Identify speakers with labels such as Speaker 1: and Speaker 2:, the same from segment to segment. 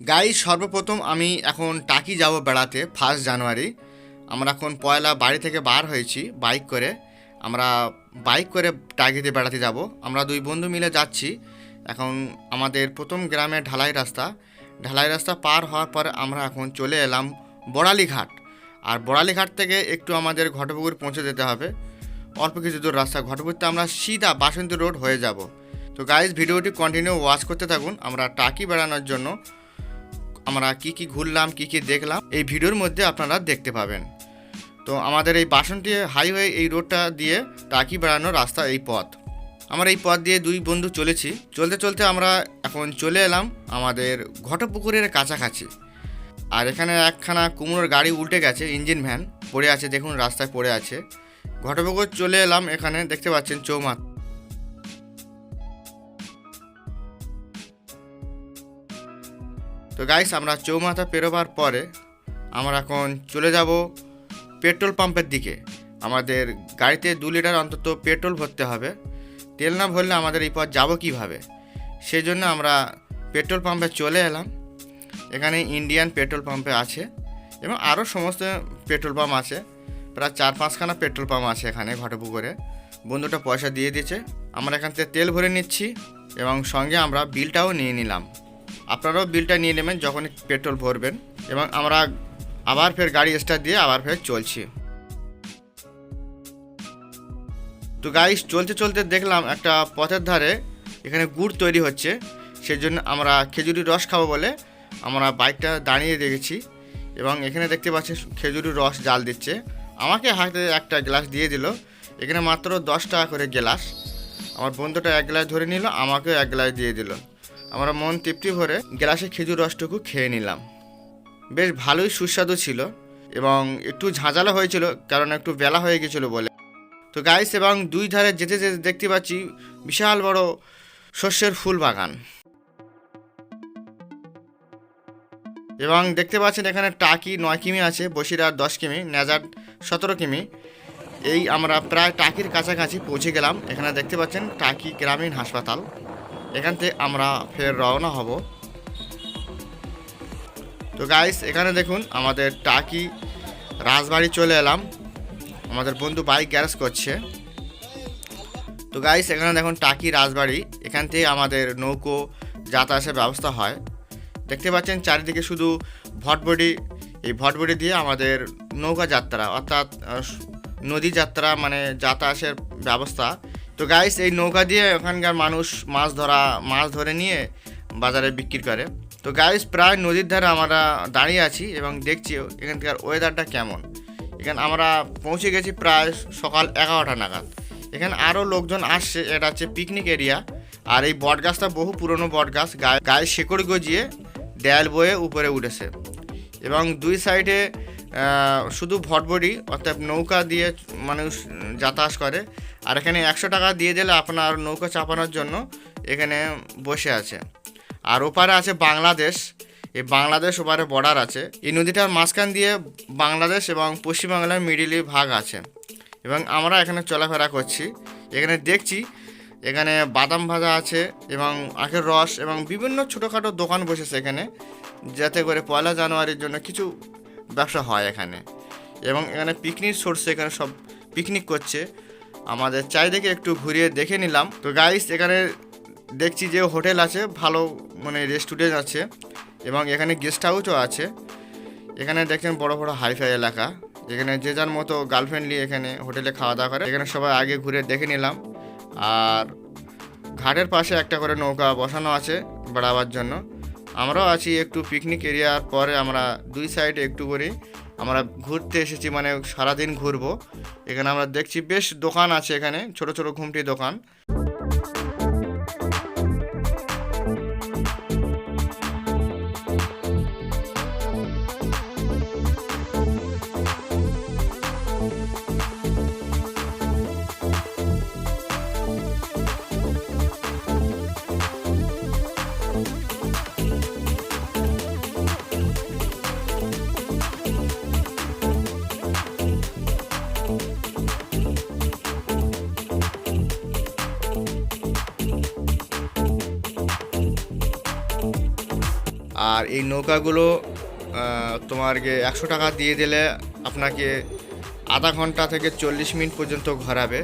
Speaker 1: গাই সর্বপ্রথম আমি এখন টাকি যাব বেড়াতে ফার্স্ট জানুয়ারি আমরা এখন পয়লা বাড়ি থেকে বার হয়েছি বাইক করে। আমরা বাইক করে টাকিতে বেড়াতে যাব। আমরা দুই বন্ধু মিলে যাচ্ছি। এখন আমাদের প্রথম গ্রামে ঢালাই রাস্তা। ঢালাই রাস্তা পার হওয়ার পর আমরা এখন চলে এলাম বড়ালিঘাট। আর বড়ালিঘাট থেকে একটু আমাদের ঘটপুকুর পৌঁছে যেতে হবে। অল্প কিছু দূর রাস্তা ঘটপুকুরতে আমরা সিধা বাসন্তী রোড হয়ে যাব। তো গাইজ ভিডিওটি কন্টিনিউ ওয়াচ করতে থাকুন। আমরা টাকি বেড়ানোর জন্য আমরা কি কি ঘুরলাম, কি কি দেখলাম, এই ভিডিওর মধ্যে আপনারা দেখতে পাবেন। তো আমাদের এই বাসন্তী হাইওয়ে এই রোডটা দিয়ে টাকি বেড়ানোর রাস্তা, এই পথ। আমরা এই পথ দিয়ে দুই বন্ধু চলেছি। চলতে চলতে আমরা এখন চলে এলাম আমাদের ঘটপুকুরের কাছাকাছি। আর এখানে একখানা কুমড়োর গাড়ি উল্টে গেছে ইঞ্জিন ভ্যান পড়ে আছে, দেখুন, রাস্তায় পড়ে আছে। ঘটপুকুর চলে এলাম এখানে, দেখতে পাচ্ছেন চৌমাথ। তো গাইস আমরা চৌমাথা পেরোবার পরে আমরা এখন চলে যাব পেট্রোল পাম্পের দিকে। আমাদের গাড়িতে দু লিটার অন্তত পেট্রোল ভরতে হবে। তেল না ভরলে আমাদের এই পথ যাব কীভাবে? সেই জন্য আমরা পেট্রোল পাম্পে চলে এলাম। এখানে ইন্ডিয়ান পেট্রোল পাম্পে আছে এবং আরও সমস্ত পেট্রোল পাম্প আছে। প্রায় চার পাঁচখানা পেট্রোল পাম্প আছে এখানে ঘটপুকুরে। বন্ধুটা পয়সা দিয়ে দিয়েছে। আমরা এখান থেকে তেল ভরে নিচ্ছি এবং সঙ্গে আমরা বিলটাও নিয়ে নিলাম। আপনারাও বিলটা নিয়ে নেবেন যখনই পেট্রোল ভরবেন এবং আমরা আবার ফের গাড়ি স্টার্ট দিয়ে আবার ফের চলছি। তো গাড়ি চলতে চলতে দেখলাম একটা পথের ধারে এখানে গুড় তৈরি হচ্ছে সেই জন্য আমরা খেজুরির রস খাব বলে আমরা বাইকটা দাঁড়িয়ে দেখেছি এবং এখানে দেখতে পাচ্ছি খেজুরির রস জাল দিচ্ছে। আমাকে হাতে একটা গ্লাস দিয়ে দিল, এখানে মাত্র দশ টাকা করে গ্লাস আমার বন্ধুটা এক গ্লাস ধরে নিল, আমাকেও এক গ্লাস দিয়ে দিল। আমরা মন তৃপ্তি ভরে গ্লাসে খেজুর রসটুকু খেয়ে নিলাম। বেশ ভালোই সুস্বাদু ছিল এবং একটু ঝাঁঝালো হয়েছিল, কারণ একটু বেলা হয়ে গেছিল বলে। তো গাইস এবং দুই ধারে যেতে যেতে দেখতে পাচ্ছি বিশাল বড় শস্যের ফুল বাগান। এবং দেখতে পাচ্ছেন এখানে টাকি নয় কিমি আছে, বসিরহাট দশ কিমি, নেজার সতেরো কিমি। এই আমরা প্রায় টাকির কাছাকাছি পৌঁছে গেলাম। এখানে দেখতে পাচ্ছেন টাকি গ্রামীণ হাসপাতাল। এখান থেকে আমরা ফের রওনা হব। তো গাইস এখানে দেখুন আমাদের টাকি রাজবাড়ি চলে এলাম। আমাদের বন্ধু বাইক গ্যারেজ করছে। তো গাইস এখানে দেখুন টাকি রাজবাড়ি। এখান থেকে আমাদের নৌকো যাতায়াতের ব্যবস্থা হয়। দেখতে পাচ্ছেন চারিদিকে শুধু ভটবডি এই ভটবডি দিয়ে আমাদের নৌকা যাত্রা, অর্থাৎ নদী যাত্রা মানে যাতায়াতের ব্যবস্থা। তো গাইস এই নৌকা দিয়ে ওখানকার মানুষ মাছ ধরা, মাছ ধরে নিয়ে বাজারে বিক্রি করে। তো গাইস প্রায় নদীর ধারে আমরা দাঁড়িয়ে আছি এবং দেখছি এখানকার ওয়েদারটা কেমন। এখানে আমরা পৌঁছে গেছি প্রায় সকাল এগারোটা নাগাদ। এখানে আরও লোকজন আসছে, এটা হচ্ছে পিকনিক এরিয়া আর এই বট গাছটা বহু পুরনো বট গাছ গায়ে গায়ে শেকড় গজিয়ে দেয়াল বয়ে উপরে উঠেছে। এবং দুই সাইডে শুধু ভটবডি অর্থাৎ নৌকা দিয়ে মানুষ যাতায়াত করে। আর এখানে একশো টাকা দিয়ে দিলে আপনার নৌকা চাপানোর জন্য এখানে বসে আছে। আর ওপারে আছে বাংলাদেশ। এই বাংলাদেশ ওপারে বর্ডার আছে। এই নদীটার মাঝখান দিয়ে বাংলাদেশ এবং পশ্চিমবাংলার মিডিলে ভাগ আছে। এবং আমরা এখানে চলাফেরা করছি। এখানে দেখছি, এখানে বাদাম ভাজা আছে এবং আখের রস এবং বিভিন্ন ছোটোখাটো দোকান বসেছে এখানে। যাতে করে পয়লা জানুয়ারির জন্য কিছু ব্যবসা হয় এখানে। এবং এখানে পিকনিক সরছে এখানে সব পিকনিক করছে। আমাদের চারিদিকে একটু ঘুরিয়ে দেখে নিলাম। তো গাইস এখানে দেখছি যে হোটেল আছে, ভালো মানে রেস্টুরেন্ট আছে এবং এখানে গেস্ট হাউসও আছে। এখানে দেখছেন বড় বড় হাইফাই এলাকা। এখানে যে যার মতো গার্লফ্রেন্ড নিয়ে এখানে হোটেলে খাওয়া দাওয়া করে। এখানে সবাই আগে ঘুরে দেখে নিলাম। আর ঘাটের পাশে একটা করে নৌকা বসানো আছে বেড়াবার জন্য। আমরাও আছি একটু পিকনিক এরিয়ার পরে আমরা দুই সাইডে একটু করে আমরা ঘুরতে এসেছি মানে সারাদিন ঘুরবো। এখানে আমরা দেখছি বেশ দোকান আছে এখানে, ছোট ছোট ঘুমটি দোকান। আর এই নৌকাগুলো তোমার একশো টাকা দিয়ে দিলে আপনাকে আধা ঘণ্টা থেকে চল্লিশ মিনিট পর্যন্ত ঘোরাবে।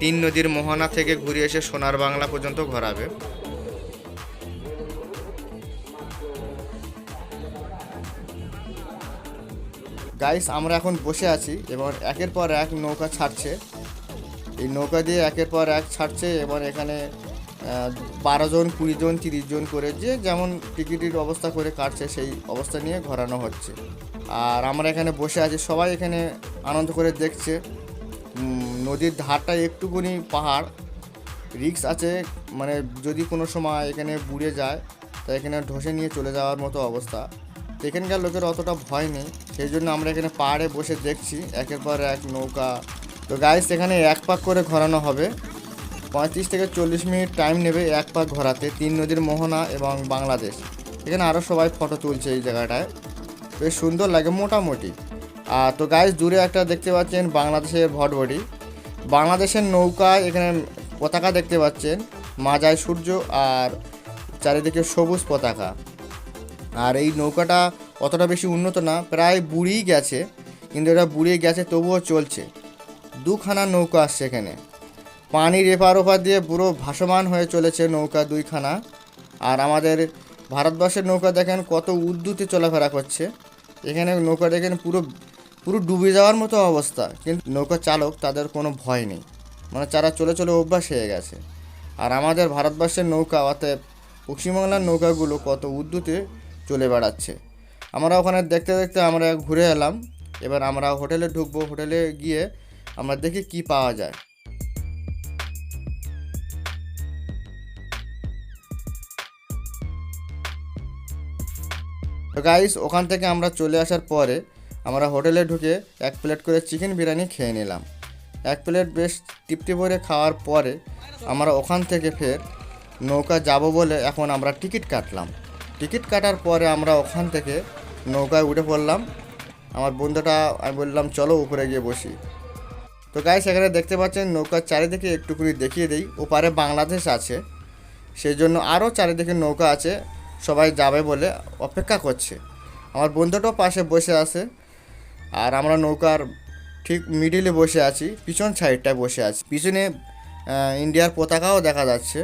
Speaker 1: তিন নদীর মোহনা থেকে ঘুরে এসে সোনার বাংলা পর্যন্ত ঘোরাবে। গাইস আমরা এখন বসে আছি এবং একের পর এক নৌকা ছাড়ছে। এই নৌকা দিয়ে একের পর এক ছাড়ছে এবং এখানে বারো জন, কুড়ি জন, তিরিশ জন করে যে যেমন টিকিটের অবস্থা করে কাটছে সেই অবস্থা নিয়ে ঘোরানো হচ্ছে। আর আমরা এখানে বসে আছি, সবাই এখানে আনন্দ করে দেখছে। নদীর ধারটা একটুকুনি পাহাড় রিক্স আছে মানে যদি কোনো সময় এখানে বুড়ে যায়, তা এখানে ধসে নিয়ে চলে যাওয়ার মতো অবস্থা। এখানকার লোকের অতটা ভয় নেই, সেই জন্য আমরা এখানে পাহাড়ে বসে দেখছি, একের পর এক নৌকা। তো গাইস এখানে এক পাক করে ঘোরানো হবে। পঁয়ত্রিশ থেকে চল্লিশ মিনিট টাইম নেবে এক পাক ঘোরাতে তিন নদীর মোহনা এবং বাংলাদেশ। এখানে আরও সবাই ফটো তুলছে এই জায়গাটায়। বেশ সুন্দর লাগে মোটামুটি। আর তো গাইস দূরে একটা দেখতে পাচ্ছেন বাংলাদেশের ভটভটি। বাংলাদেশের নৌকা এখানে পতাকা দেখতে পাচ্ছেন। মাজায় সূর্য আর চারিদিকে সবুজ পতাকা। আর এই নৌকাটা অতটা বেশি উন্নত না, প্রায় বুড়িয়ে গেছে। কিন্তু এটা বুড়িয়ে গেছে, তবুও চলছে। দুখানা নৌকা আসছে এখানে। পানির এপার ওপার দিয়ে পুরো ভাসমান হয়ে চলেছে নৌকা দুইখানা। আর আমাদের ভারতবর্ষের নৌকা দেখেন কত উদ্যুতে চলাফেরা করছে। এখানে নৌকা দেখেন পুরো পুরো ডুবে যাওয়ার মতো অবস্থা। কিন্তু নৌকা চালক তাদের কোনো ভয় নেই। মানে তারা চলে চলে অভ্যাস হয়ে গেছে। আর আমাদের ভারতবর্ষের নৌকা, অতএব পশ্চিমবাংলার নৌকাগুলো কত উদ্যুতে চলে বেড়াচ্ছে। আমরা ওখানে দেখতে দেখতে আমরা ঘুরে এলাম। এবার আমরা হোটেলে ঢুকবো। হোটেলে গিয়ে আমরা দেখি কি পাওয়া যায়। তো গাইস ওখান থেকে আমরা চলে আসার পরে আমরা হোটেলে ঢুকে এক প্লেট করে চিকেন বিরিয়ানি খেয়ে নিলাম। এক প্লেট বেশ তৃপ্তি ভরে খাওয়ার পরে আমরা ওখান থেকে ফের নৌকা যাব বলে এখন আমরা টিকিট কাটলাম। টিকিট কাটার পরে আমরা ওখান থেকে নৌকায় উঠে পড়লাম। আমার বন্ধুটা, আমি বললাম, চলো উপরে গিয়ে বসি। তো গাইস এখানে দেখতে পাচ্ছেন নৌকার চারিদিকে একটুকুনি দেখিয়ে দিই। ওপারে বাংলাদেশ আছে সেই জন্য আরও চারিদিকে নৌকা আছে। সবাই যাবে বলে অপেক্ষা করছে। আমার বন্ধুটাও পাশে বসে আছে আর আমরা নৌকার ঠিক মিডিলে বসে আছি, পিছন সাইডটায় বসে আছি। পিছনে ইন্ডিয়ার পতাকাও দেখা যাচ্ছে।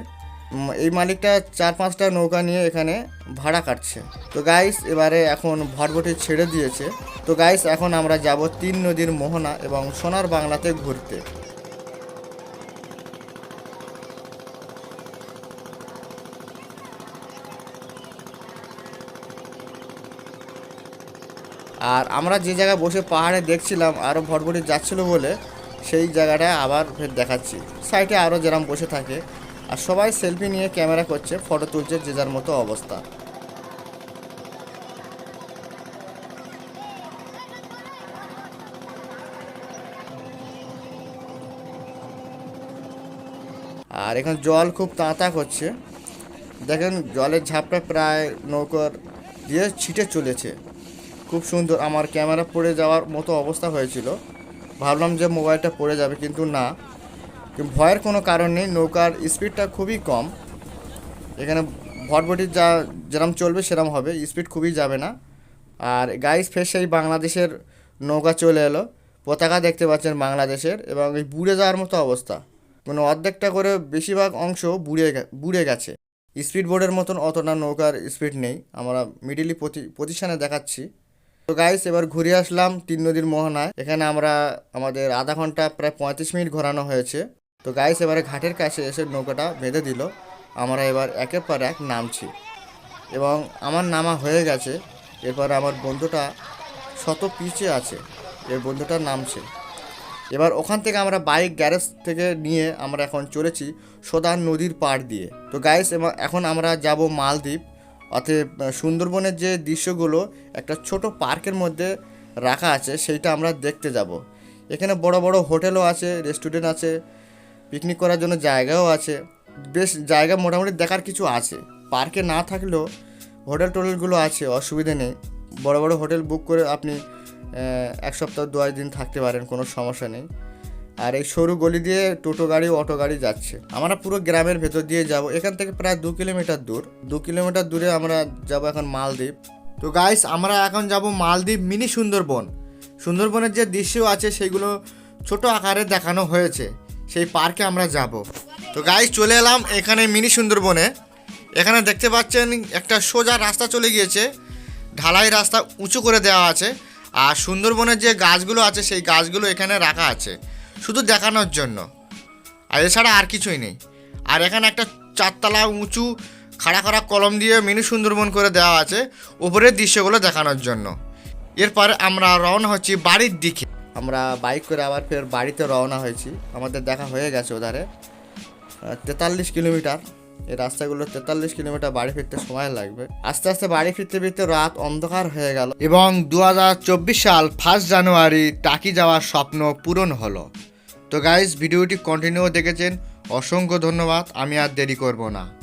Speaker 1: এই মালিকটা চার পাঁচটা নৌকা নিয়ে এখানে ভাড়া কাটছে। তো গাইস এবারে এখন ভটভটি ছেড়ে দিয়েছে। তো গাইস এখন আমরা যাব তিন নদীর মোহনা এবং সোনার বাংলাতে ঘুরতে। আর আমরা যে জায়গায় বসে পাহাড়ে দেখছিলাম আরও ভটভটি যাচ্ছিল বলে সেই জায়গাটায় আবার ফের দেখাচ্ছি। সাইডে আরও যেরকম বসে থাকে আর সবাই সেলফি নিয়ে ক্যামেরা করছে, ফটো তুলছে যে যার মতো অবস্থা। আর এখানে জল খুব তাঁতা করছে দেখেন জলের ঝাপটা প্রায় নৌকার দিয়ে ছিটে চলেছে। খুব সুন্দর। আমার ক্যামেরা পড়ে যাওয়ার মতো অবস্থা হয়েছিল। ভাবলাম যে মোবাইলটা পড়ে যাবে, কিন্তু না। ভয়ের কোনো কারণ নেই, নৌকার স্পিডটা খুবই কম। এখানে ভটভটির যা যেরম চলবে সেরম হবে, স্পিড খুবই যাবে না। আর গাইস ফের সেই বাংলাদেশের নৌকা চলে এলো। পতাকা দেখতে পাচ্ছেন বাংলাদেশের এবং এই বুড়ে যাওয়ার মতো অবস্থা। মানে অর্ধেকটা করে বেশিরভাগ অংশ বুড়ে বুড়ে গেছে। স্পিড বোর্ডের মতন অতটা নৌকার স্পিড নেই। আমরা মিডিলি পজিশনে দেখাচ্ছি। তো গাইস এবার ঘুরে আসলাম তিন নদীর মোহনায়। এখানে আমরা আমাদের আধা ঘণ্টা প্রায় পঁয়ত্রিশ মিনিট ঘোরানো হয়েছে। তো গাইস এবারে ঘাটের কাছে এসে নৌকাটা বেঁধে দিল। আমরা এবার একের পর এক নামছি। এবং আমার নামা হয়ে গেছে। এরপর আমার বন্ধুটা শত পিছে আছে। এর বন্ধুটা নামছে এবার ওখান থেকে আমরা বাইক গ্যারেজ থেকে নিয়ে আমরা এখন চলেছি সোদা নদীর পাড় দিয়ে। তো গাইস এখন আমরা যাব মালদ্বীপ। অতএব সুন্দরবনের যে দৃশ্যগুলো একটা ছোট পার্কের মধ্যে রাখা আছে, সেইটা আমরা দেখতে যাব। এখানে বড় বড় হোটেলও আছে, রেস্টুরেন্ট আছে, পিকনিক করার জন্য জায়গাও আছে। বেশ, জায়গা মোটামুটি দেখার কিছু আছে। পার্কে না থাকলেও হোটেল টোটেলগুলো আছে, অসুবিধে নেই। বড় বড় হোটেল বুক করে আপনি এক সপ্তাহ দু দিন থাকতে পারেন, কোনো সমস্যা নেই। আর এই সরু গলি দিয়ে টোটো গাড়ি, অটো গাড়ি যাচ্ছে। আমরা পুরো গ্রামের ভেতর দিয়ে যাব। এখান থেকে প্রায় দু কিলোমিটার দূর। দু কিলোমিটার দূরে আমরা যাব এখন মালদ্বীপ। তো গাইস আমরা এখন যাব মালদ্বীপ মিনি সুন্দরবন। সুন্দরবনের যে দৃশ্য আছে সেগুলো ছোট আকারে দেখানো হয়েছে। সেই পার্কে আমরা যাব। তো গাইস চলে এলাম এখানে মিনি সুন্দরবনে। এখানে দেখতে পাচ্ছেন একটা সোজা রাস্তা চলে গিয়েছে। ঢালাই রাস্তা উঁচু করে দেওয়া আছে। আর সুন্দরবনের যে গাছগুলো আছে, সেই গাছগুলো এখানে রাখা আছে। শুধু দেখানোর জন্য। আর এছাড়া আর কিছুই নেই। আর এখানে একটা চারতলা উঁচু খাড়া খাড়া কলম দিয়ে মিনি সুন্দরবন করে দেওয়া আছে উপরের দৃশ্যগুলো দেখানোর জন্য। এরপর আমরা রওনা হচ্ছি বাড়ির দিকে। আমরা বাইক করে আবার ফের বাড়িতে রওনা হয়েছি। আমাদের দেখা হয়ে গেছে ওধারে। তেতাল্লিশ কিলোমিটার। এই রাস্তাগুলো তেতাল্লিশ কিলোমিটার বাড়ি ফিরতে সময় লাগবে। আস্তে আস্তে বাড়ি ফিরতে ফিরতে রাত অন্ধকার হয়ে গেল এবং দু হাজার চব্বিশ সাল ফার্স্ট জানুয়ারি টাকি যাওয়ার স্বপ্ন পূরণ হলো। তো গাইজ ভিডিওটি কন্টিনিউ দেখেছেন। অসংখ্য ধন্যবাদ। আমি আর দেরি করব না।